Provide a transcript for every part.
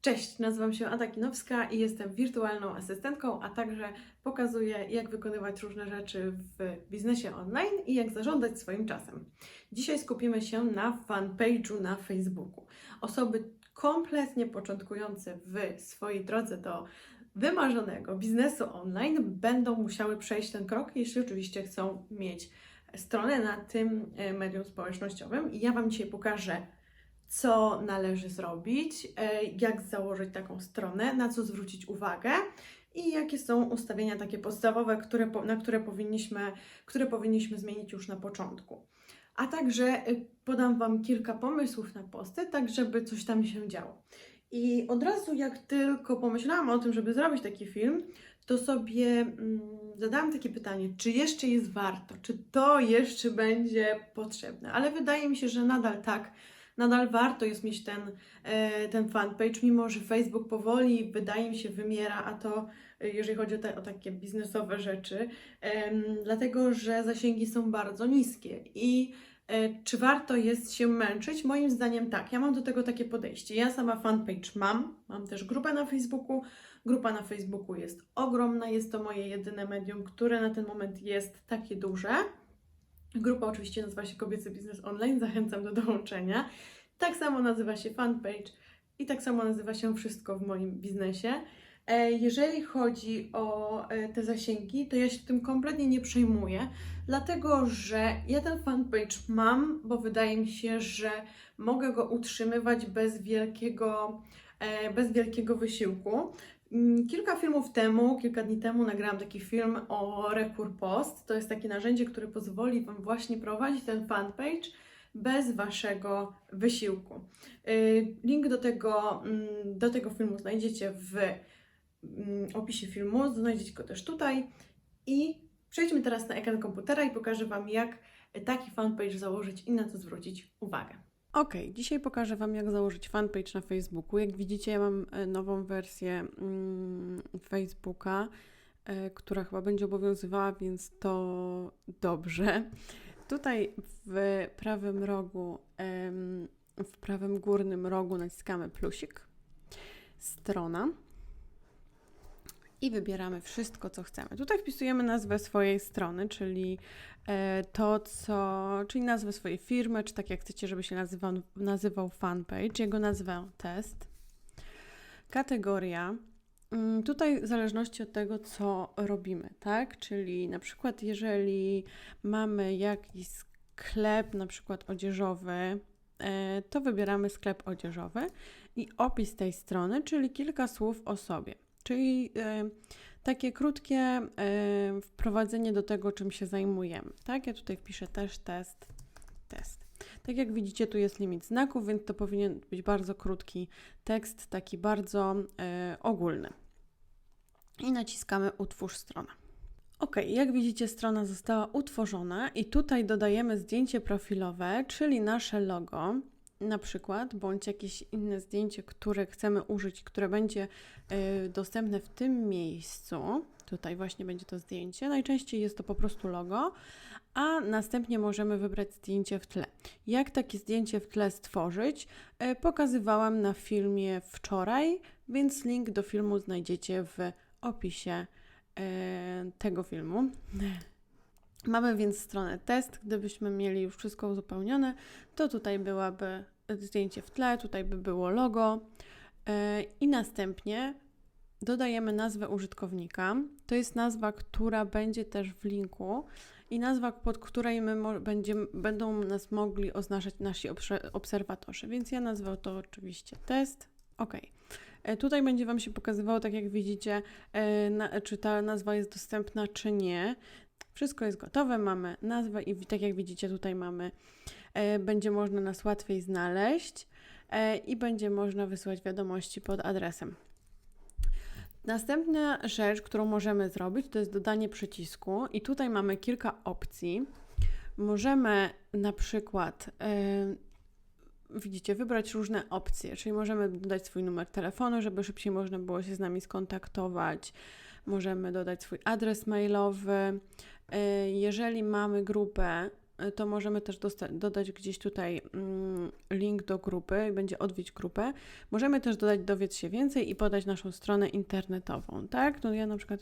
Cześć, nazywam się Ada Kinowska i jestem wirtualną asystentką, a także pokazuję, jak wykonywać różne rzeczy w biznesie online i jak zarządzać swoim czasem. Dzisiaj skupimy się na fanpage'u na Facebooku. Osoby kompletnie początkujące w swojej drodze do wymarzonego biznesu online będą musiały przejść ten krok, jeśli oczywiście chcą mieć stronę na tym e, medium społecznościowym. I ja Wam dzisiaj pokażę, co należy zrobić, e, jak założyć taką stronę, na co zwrócić uwagę i jakie są ustawienia takie podstawowe, które, na które powinniśmy, które powinniśmy zmienić już na początku. A także e, podam Wam kilka pomysłów na posty, tak żeby coś tam się działo. I od razu, jak tylko pomyślałam o tym, żeby zrobić taki film, to sobie mm, zadałam takie pytanie, czy jeszcze jest warto, czy to jeszcze będzie potrzebne. Ale wydaje mi się, że nadal tak, nadal warto jest mieć ten, e, ten fanpage, mimo że Facebook powoli, wydaje mi się, wymiera, a to e, jeżeli chodzi o, te, o takie biznesowe rzeczy, dlatego że zasięgi są bardzo niskie i e, czy warto jest się męczyć? Moim zdaniem tak. Ja mam do tego takie podejście. Ja sama fanpage mam, mam też grupę na Facebooku. Grupa na Facebooku jest ogromna, jest to moje jedyne medium, które na ten moment jest takie duże. Grupa oczywiście nazywa się Kobiecy Biznes Online, zachęcam do dołączenia. Tak samo nazywa się fanpage i tak samo nazywa się wszystko w moim biznesie. E, Jeżeli chodzi o e, te zasięgi, to ja się tym kompletnie nie przejmuję, dlatego że ja ten fanpage mam, bo wydaje mi się, że mogę go utrzymywać bez wielkiego, e, bez wielkiego wysiłku. Mm, Kilka filmów temu, kilka dni temu nagrałam taki film o Recur Post. To jest takie narzędzie, które pozwoli Wam właśnie prowadzić ten fanpage bez Waszego wysiłku. Y, Link do tego, mm, do tego filmu znajdziecie w mm, opisie filmu, znajdziecie go też tutaj. I przejdźmy teraz na ekran komputera i pokażę Wam, jak taki fanpage założyć i na co zwrócić uwagę. Ok, dzisiaj pokażę Wam, jak założyć fanpage na Facebooku. Jak widzicie, ja mam e, nową wersję mm, Facebooka, e, która chyba będzie obowiązywała, więc to dobrze. Tutaj w prawym rogu, w prawym górnym rogu naciskamy plusik, strona i wybieramy wszystko, co chcemy. Tutaj wpisujemy nazwę swojej strony, czyli e, to, co, czyli nazwę swojej firmy, czy tak jak chcecie, żeby się nazywał, nazywał fanpage, jego nazwę test. Kategoria. Mm, Tutaj w zależności od tego, co robimy, tak? Czyli na przykład, jeżeli mamy jakiś sklep, na przykład odzieżowy, e, to wybieramy sklep odzieżowy i opis tej strony, czyli kilka słów o sobie. Czyli e, takie krótkie e, wprowadzenie do tego, czym się zajmujemy. Tak, ja tutaj wpiszę też test, test. Tak jak widzicie, tu jest limit znaków, więc to powinien być bardzo krótki tekst, taki bardzo e, ogólny. I naciskamy utwórz stronę. Ok, jak widzicie, strona została utworzona i tutaj dodajemy zdjęcie profilowe, czyli nasze logo, na przykład, bądź jakieś inne zdjęcie, które chcemy użyć, które będzie y, dostępne w tym miejscu. Tutaj właśnie będzie to zdjęcie. Najczęściej jest to po prostu logo, a następnie możemy wybrać zdjęcie w tle. Jak takie zdjęcie w tle stworzyć, y, pokazywałam na filmie wczoraj, więc link do filmu znajdziecie w opisie y, tego filmu. Mamy więc stronę test. Gdybyśmy mieli już wszystko uzupełnione, to tutaj byłaby zdjęcie w tle, tutaj by było logo yy, i następnie dodajemy nazwę użytkownika. To jest nazwa, która będzie też w linku i nazwa, pod której my będziemy, będą nas mogli oznaczać nasi obserwatorzy. Więc ja nazwę to oczywiście test. OK. E, Tutaj będzie Wam się pokazywało, tak jak widzicie, e, czy ta nazwa jest dostępna, czy nie. Wszystko jest gotowe, mamy nazwę i tak jak widzicie tutaj mamy, e, będzie można nas łatwiej znaleźć e, i będzie można wysłać wiadomości pod adresem. Następna rzecz, którą możemy zrobić, to jest dodanie przycisku i tutaj mamy kilka opcji. Możemy na przykład e, widzicie, wybrać różne opcje, czyli możemy dodać swój numer telefonu, żeby szybciej można było się z nami skontaktować. Możemy dodać swój adres mailowy. Y, Jeżeli mamy grupę, y, to możemy też dodać gdzieś tutaj mm, link do grupy, będzie odwiedź grupę. Możemy też dodać dowiedz się więcej i podać naszą stronę internetową, tak? No ja na przykład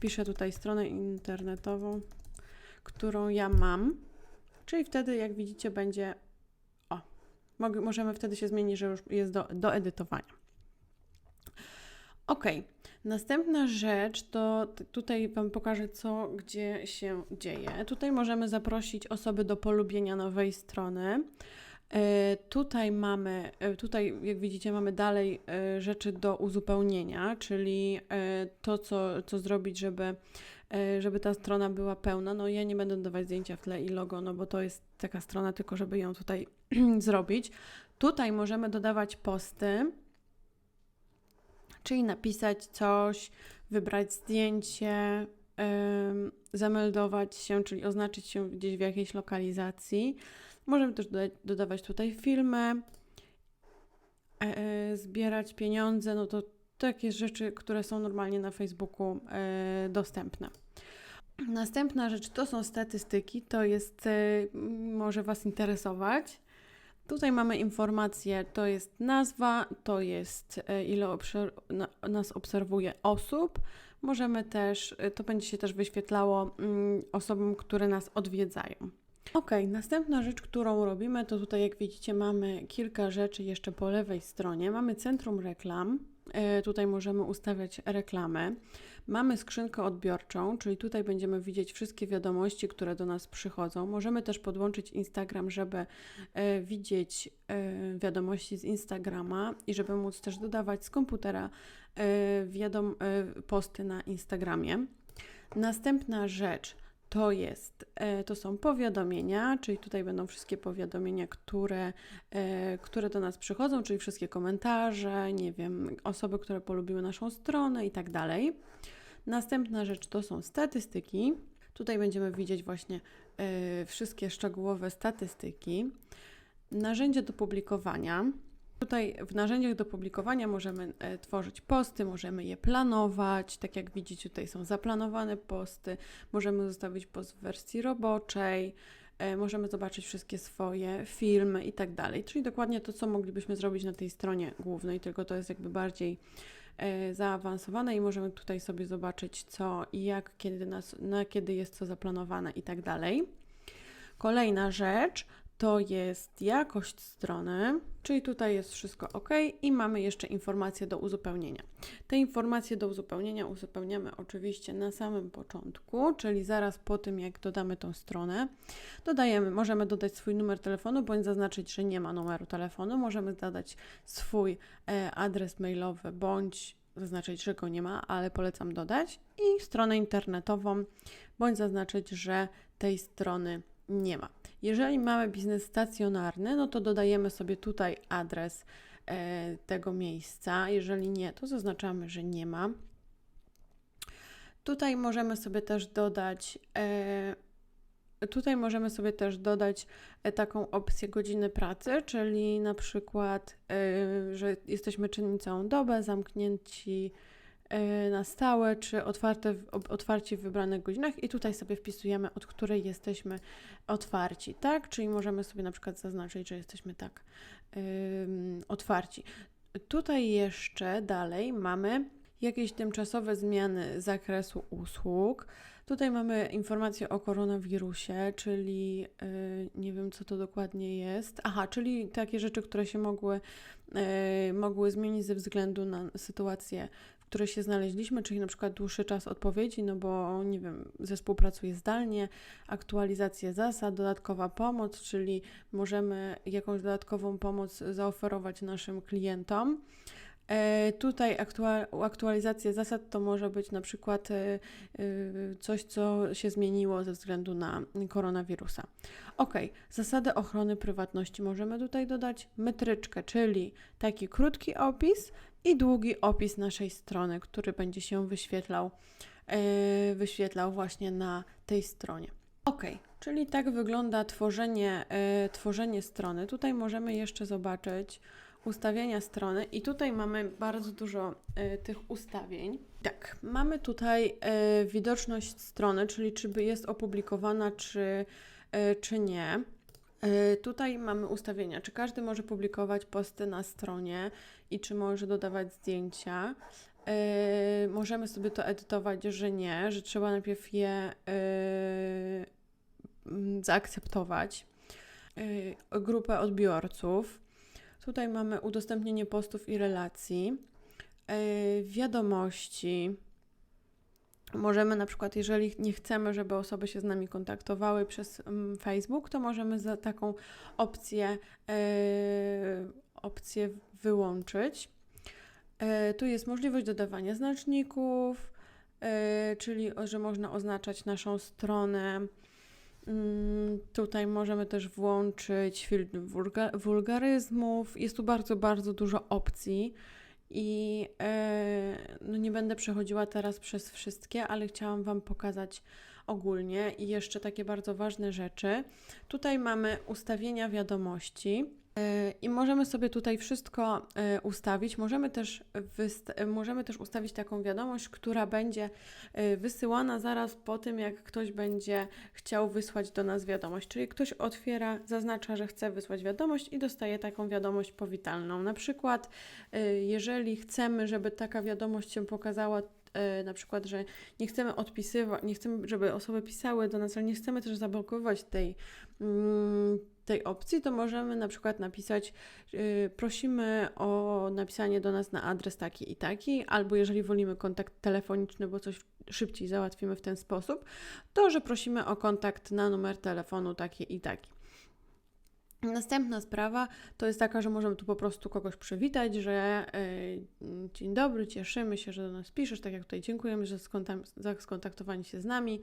piszę tutaj stronę internetową, którą ja mam, czyli wtedy jak widzicie będzie, o, możemy wtedy się zmienić, że już jest do, do edytowania. Ok, następna rzecz to tutaj Wam pokażę, co gdzie się dzieje. Tutaj możemy zaprosić osoby do polubienia nowej strony. E, Tutaj mamy, e, tutaj jak widzicie, mamy dalej e, rzeczy do uzupełnienia, czyli to, co, co zrobić, żeby, żeby ta strona była pełna. No ja nie będę dodawać zdjęcia w tle i logo, no bo to jest taka strona tylko, żeby ją tutaj zrobić. Tutaj możemy dodawać posty, czyli napisać coś, wybrać zdjęcie, zameldować się, czyli oznaczyć się gdzieś w jakiejś lokalizacji. Możemy też dodawać tutaj filmy, e, e, zbierać pieniądze, no to takie rzeczy, które są normalnie na Facebooku e, dostępne. Następna rzecz to są statystyki, to jest, może Was interesować. Tutaj mamy informacje, to jest nazwa, to jest e, ile nas obserwuje osób. Możemy też, e, to będzie się też wyświetlało mm, osobom, które nas odwiedzają. Ok, następna rzecz, którą robimy, to tutaj jak widzicie mamy kilka rzeczy jeszcze po lewej stronie. Mamy centrum reklam, tutaj możemy ustawiać reklamy. Mamy skrzynkę odbiorczą, czyli tutaj będziemy widzieć wszystkie wiadomości, które do nas przychodzą. Możemy też podłączyć Instagram, żeby e, widzieć e, wiadomości z Instagrama i żeby móc też dodawać z komputera e, wiadom, e, posty na Instagramie. Następna rzecz to jest, e, to są powiadomienia, czyli tutaj będą wszystkie powiadomienia, które, e, które do nas przychodzą, czyli wszystkie komentarze, nie wiem, osoby, które polubiły naszą stronę i tak dalej. Następna rzecz to są statystyki. Tutaj będziemy widzieć właśnie e, wszystkie szczegółowe statystyki. Narzędzie do publikowania. Tutaj w narzędziach do publikowania możemy e, tworzyć posty, możemy je planować. Tak jak widzicie, tutaj są zaplanowane posty. Możemy zostawić post w wersji roboczej. E, możemy zobaczyć wszystkie swoje filmy i tak dalej. Czyli dokładnie to, co moglibyśmy zrobić na tej stronie głównej, tylko to jest jakby bardziej e, zaawansowane i możemy tutaj sobie zobaczyć co i jak, kiedy, nas, na kiedy jest co zaplanowane i tak dalej. Kolejna rzecz to jest jakość strony, czyli tutaj jest wszystko ok i mamy jeszcze informacje do uzupełnienia. Te informacje do uzupełnienia uzupełniamy oczywiście na samym początku, czyli zaraz po tym jak dodamy tą stronę. Dodajemy, możemy dodać swój numer telefonu bądź zaznaczyć, że nie ma numeru telefonu. Możemy dodać swój e, adres mailowy bądź zaznaczyć, że go nie ma, ale polecam dodać i stronę internetową bądź zaznaczyć, że tej strony nie ma. Jeżeli mamy biznes stacjonarny, no to dodajemy sobie tutaj adres e, tego miejsca. Jeżeli nie, to zaznaczamy, że nie ma. Tutaj możemy sobie też dodać. E, Tutaj możemy sobie też dodać e, taką opcję godziny pracy, czyli na przykład, że jesteśmy czynni całą dobę, zamknięci na stałe, czy otwarte, otwarci w wybranych godzinach i tutaj sobie wpisujemy, od której jesteśmy otwarci, tak? Czyli możemy sobie na przykład zaznaczyć, że jesteśmy tak ym, otwarci. Tutaj jeszcze dalej mamy jakieś tymczasowe zmiany zakresu usług. Tutaj mamy informację o koronawirusie, czyli yy, nie wiem, co to dokładnie jest. Aha, czyli takie rzeczy, które się mogły, yy, mogły zmienić ze względu na sytuację, której się znaleźliśmy, czyli na przykład dłuższy czas odpowiedzi, no bo nie wiem, zespół pracuje zdalnie, aktualizacje zasad, dodatkowa pomoc, czyli możemy jakąś dodatkową pomoc zaoferować naszym klientom. E, Tutaj aktua- aktualizacja zasad to może być na przykład e, e, coś, co się zmieniło ze względu na koronawirusa. Ok, zasady ochrony prywatności możemy tutaj dodać metryczkę, czyli taki krótki opis i długi opis naszej strony, który będzie się wyświetlał, e, wyświetlał właśnie na tej stronie. Ok, czyli tak wygląda tworzenie, e, tworzenie strony. Tutaj możemy jeszcze zobaczyć ustawienia strony i tutaj mamy bardzo dużo e, tych ustawień. Tak, mamy tutaj widoczność strony, czyli czy jest opublikowana, czy, czy nie. E, Tutaj mamy ustawienia, czy każdy może publikować posty na stronie i czy może dodawać zdjęcia. E, Możemy sobie to edytować, że nie, że trzeba najpierw je e, zaakceptować. Grupę odbiorców. Tutaj mamy udostępnienie postów i relacji. Wiadomości. Możemy na przykład, jeżeli nie chcemy, żeby osoby się z nami kontaktowały przez mm, Facebook, to możemy za taką opcję, e, opcję wyłączyć. E, tu jest możliwość dodawania znaczników, e, czyli że można oznaczać naszą stronę. Mm, Tutaj możemy też włączyć filtr wulga- wulgaryzmów. Jest tu bardzo, bardzo dużo opcji. I e, no nie będę przechodziła teraz przez wszystkie, ale chciałam Wam pokazać ogólnie i jeszcze takie bardzo ważne rzeczy. Tutaj mamy ustawienia wiadomości i możemy sobie tutaj wszystko e, ustawić. Możemy też, możemy też ustawić taką wiadomość, która będzie e, wysyłana zaraz po tym, jak ktoś będzie chciał wysłać do nas wiadomość. Czyli ktoś otwiera, zaznacza, że chce wysłać wiadomość i dostaje taką wiadomość powitalną. Na przykład, y, jeżeli chcemy, żeby taka wiadomość się pokazała, y, na przykład, że nie chcemy odpisywać, nie chcemy, żeby osoby pisały do nas, ale nie chcemy też zablokować tej, mm, tej opcji, to możemy na przykład napisać, y, prosimy o napisanie do nas na adres taki i taki, albo jeżeli wolimy kontakt telefoniczny, bo coś szybciej załatwimy w ten sposób, to że prosimy o kontakt na numer telefonu taki i taki. Następna sprawa to jest taka, że możemy tu po prostu kogoś przywitać, że y, dzień dobry, cieszymy się, że do nas piszesz, tak jak tutaj dziękujemy że za skontaktowanie się z nami.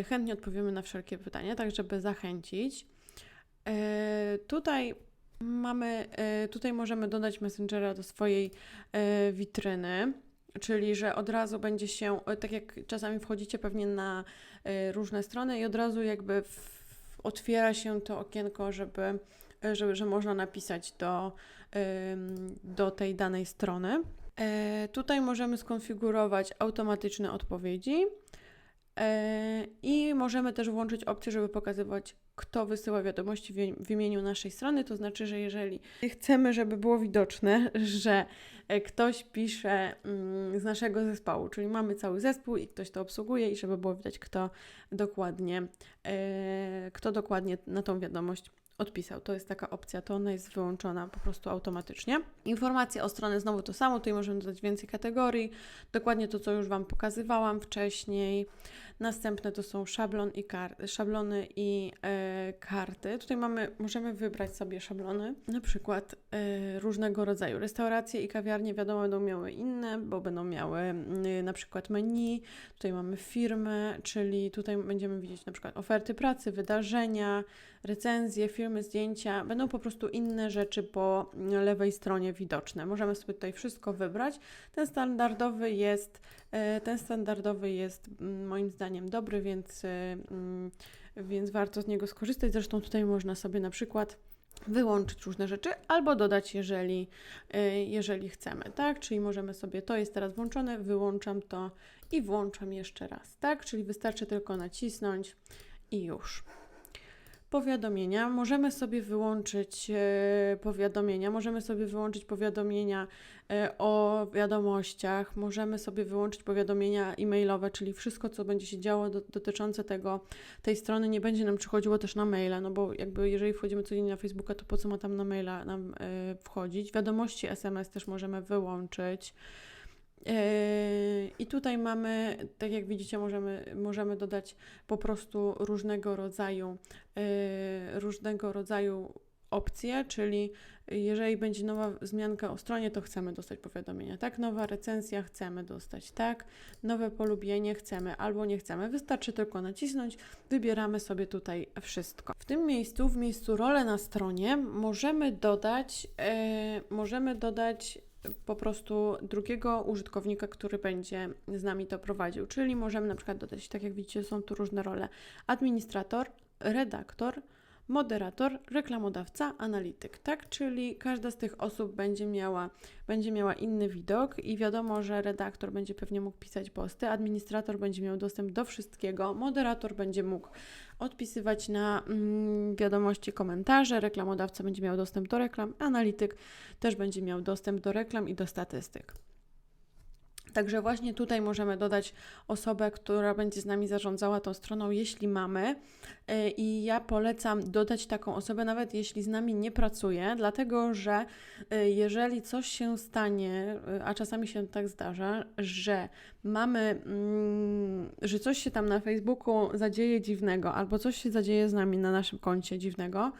Y, chętnie odpowiemy na wszelkie pytania, tak żeby zachęcić. Y, tutaj mamy, y, tutaj możemy dodać Messengera do swojej y, witryny. Czyli, że od razu będzie się, tak jak czasami wchodzicie pewnie na różne strony i od razu jakby w, otwiera się to okienko, żeby, żeby że można napisać do, do tej danej strony. E, tutaj możemy skonfigurować automatyczne odpowiedzi e, i możemy też włączyć opcję, żeby pokazywać, kto wysyła wiadomości w, imieniu naszej strony. To znaczy, że jeżeli chcemy, żeby było widoczne, że e, ktoś pisze mm, z naszego zespołu, czyli mamy cały zespół i ktoś to obsługuje i żeby było widać, kto dokładnie, e, kto dokładnie na tą wiadomość odpisał. To jest taka opcja, to ona jest wyłączona po prostu automatycznie. Informacje o stronie znowu to samo, tutaj możemy dodać więcej kategorii, dokładnie to, co już Wam pokazywałam wcześniej. Następne to są szablon i kar- szablony i e, karty. Tutaj mamy, możemy wybrać sobie szablony, na przykład e, różnego rodzaju. Restauracje i kawiarnie wiadomo będą miały inne, bo będą miały y, na przykład menu, tutaj mamy firmy, czyli tutaj będziemy widzieć na przykład oferty pracy, wydarzenia, recenzje, filmy, zdjęcia. Będą po prostu inne rzeczy po lewej stronie widoczne. Możemy sobie tutaj wszystko wybrać. Ten standardowy jest, e, ten standardowy jest mm, moim zdaniem dobry, więc, e, mm, więc warto z niego skorzystać. Zresztą tutaj można sobie na przykład wyłączyć różne rzeczy albo dodać, jeżeli, e, jeżeli chcemy, tak? Czyli możemy sobie, to jest teraz włączone, wyłączam to i włączam jeszcze raz, tak? Czyli wystarczy tylko nacisnąć i już. Powiadomienia. Możemy sobie wyłączyć e, powiadomienia, możemy sobie wyłączyć powiadomienia e, o wiadomościach, możemy sobie wyłączyć powiadomienia e-mailowe, czyli wszystko, co będzie się działo do, dotyczące tego, tej strony, nie będzie nam przychodziło też na maila, no bo jakby jeżeli wchodzimy codziennie na Facebooka, to po co ma tam na maila nam e, wchodzić? Wiadomości SMS też możemy wyłączyć. Yy, I tutaj mamy, tak jak widzicie, możemy, możemy dodać po prostu różnego rodzaju, yy, różnego rodzaju opcje, czyli jeżeli będzie nowa wzmianka o stronie, to chcemy dostać powiadomienia, tak? Nowa recenzja chcemy dostać, tak? Nowe polubienie chcemy albo nie chcemy. Wystarczy tylko nacisnąć, wybieramy sobie tutaj wszystko. W tym miejscu, w miejscu role na stronie, możemy dodać, yy, możemy dodać po prostu drugiego użytkownika, który będzie z nami to prowadził. Czyli możemy na przykład dodać, tak jak widzicie, są tu różne role: administrator, redaktor, moderator, reklamodawca, analityk, tak? Czyli każda z tych osób będzie miała, będzie miała inny widok i wiadomo, że redaktor będzie pewnie mógł pisać posty, administrator będzie miał dostęp do wszystkiego, moderator będzie mógł odpisywać na mm, wiadomości komentarze, reklamodawca będzie miał dostęp do reklam, analityk też będzie miał dostęp do reklam i do statystyk. Także właśnie tutaj możemy dodać osobę, która będzie z nami zarządzała tą stroną, jeśli mamy. Y, I ja polecam dodać taką osobę, nawet jeśli z nami nie pracuje, dlatego że y, jeżeli coś się stanie, y, a czasami się tak zdarza, że mamy, mm, że coś się tam na Facebooku zadzieje dziwnego, albo coś się zadzieje z nami na naszym koncie dziwnego,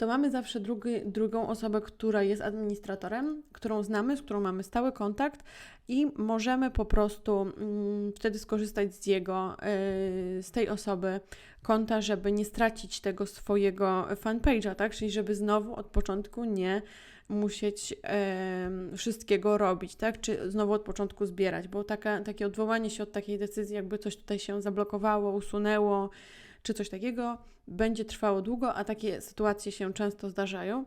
to mamy zawsze drugi, drugą osobę, która jest administratorem, którą znamy, z którą mamy stały kontakt i możemy po prostu mm, wtedy skorzystać z jego, yy, z tej osoby konta, żeby nie stracić tego swojego fanpage'a, tak? Czyli żeby znowu od początku nie musieć yy, wszystkiego robić, tak? Czy znowu od początku zbierać, bo taka, takie odwołanie się od takiej decyzji, jakby coś tutaj się zablokowało, usunęło, czy coś takiego, będzie trwało długo, a takie sytuacje się często zdarzają.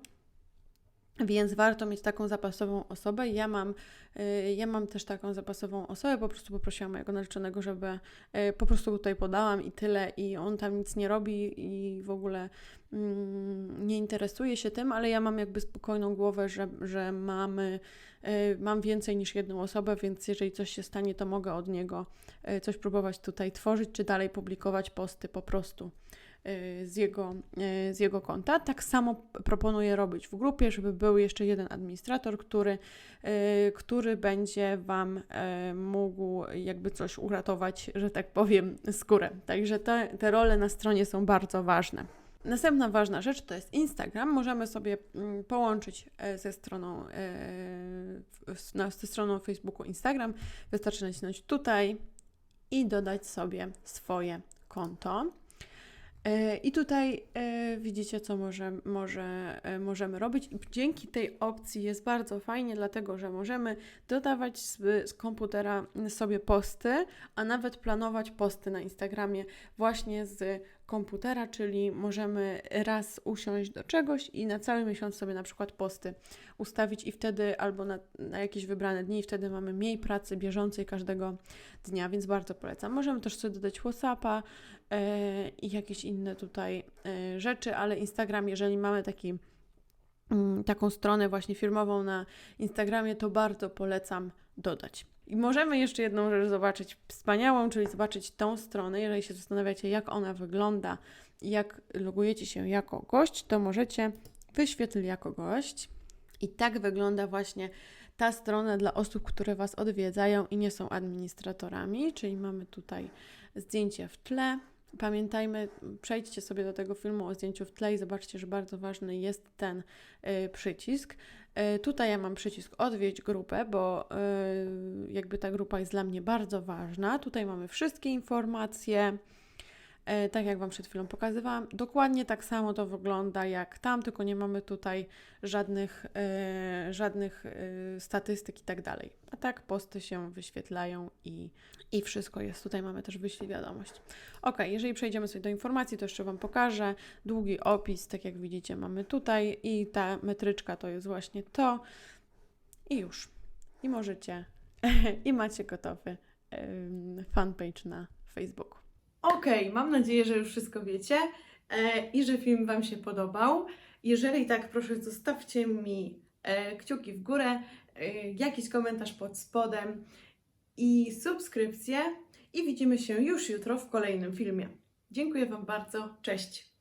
Więc warto mieć taką zapasową osobę. Ja mam, y, ja mam też taką zapasową osobę. Po prostu poprosiłam mojego narzeczonego, żeby y, po prostu tutaj podałam i tyle. I on tam nic nie robi i w ogóle mm, nie interesuje się tym, ale ja mam jakby spokojną głowę, że, że mamy, y, mam więcej niż jedną osobę, więc jeżeli coś się stanie, to mogę od niego coś próbować tutaj tworzyć, czy dalej publikować posty po prostu z jego, z jego konta. Tak samo proponuję robić w grupie, żeby był jeszcze jeden administrator, który, który będzie Wam mógł jakby coś uratować, że tak powiem, skórę. Także te, te role na stronie są bardzo ważne. Następna ważna rzecz to jest Instagram. Możemy sobie mm, połączyć ze stroną, ze stroną Facebooku Instagram. Wystarczy nacisnąć tutaj i dodać sobie swoje konto. I tutaj e, widzicie, co może, może, e, możemy robić. Dzięki tej opcji jest bardzo fajnie, dlatego że możemy dodawać z, z komputera sobie posty, a nawet planować posty na Instagramie właśnie z komputera, czyli możemy raz usiąść do czegoś i na cały miesiąc sobie na przykład posty ustawić i wtedy albo na, na jakieś wybrane dni, wtedy mamy mniej pracy bieżącej każdego dnia, więc bardzo polecam. Możemy też sobie dodać WhatsAppa yy, i jakieś inne tutaj yy, rzeczy, ale Instagram, jeżeli mamy taki yy, taką stronę właśnie firmową na Instagramie, to bardzo polecam dodać. I możemy jeszcze jedną rzecz zobaczyć wspaniałą, czyli zobaczyć tą stronę. Jeżeli się zastanawiacie, jak ona wygląda i jak logujecie się jako gość, to możecie wyświetlić jako gość. I tak wygląda właśnie ta strona dla osób, które Was odwiedzają i nie są administratorami, czyli mamy tutaj zdjęcie w tle. Pamiętajmy, przejdźcie sobie do tego filmu o zdjęciu w tle i zobaczcie, że bardzo ważny jest ten y, przycisk. Y, tutaj ja mam przycisk odwiedź grupę, bo y, jakby ta grupa jest dla mnie bardzo ważna. Tutaj mamy wszystkie informacje, tak jak Wam przed chwilą pokazywałam, dokładnie tak samo to wygląda jak tam, tylko nie mamy tutaj żadnych, e, żadnych e, statystyk i tak dalej. A tak posty się wyświetlają i, i wszystko jest. Tutaj mamy też wyślij wiadomość. Ok, jeżeli przejdziemy sobie do informacji, to jeszcze Wam pokażę. Długi opis, tak jak widzicie, mamy tutaj i ta metryczka to jest właśnie to. I już. I możecie, i macie gotowy fanpage na Facebooku. Okej, okay, mam nadzieję, że już wszystko wiecie e, i że film Wam się podobał. Jeżeli tak, proszę zostawcie mi e, kciuki w górę, e, jakiś komentarz pod spodem i subskrypcję i widzimy się już jutro w kolejnym filmie. Dziękuję Wam bardzo, cześć!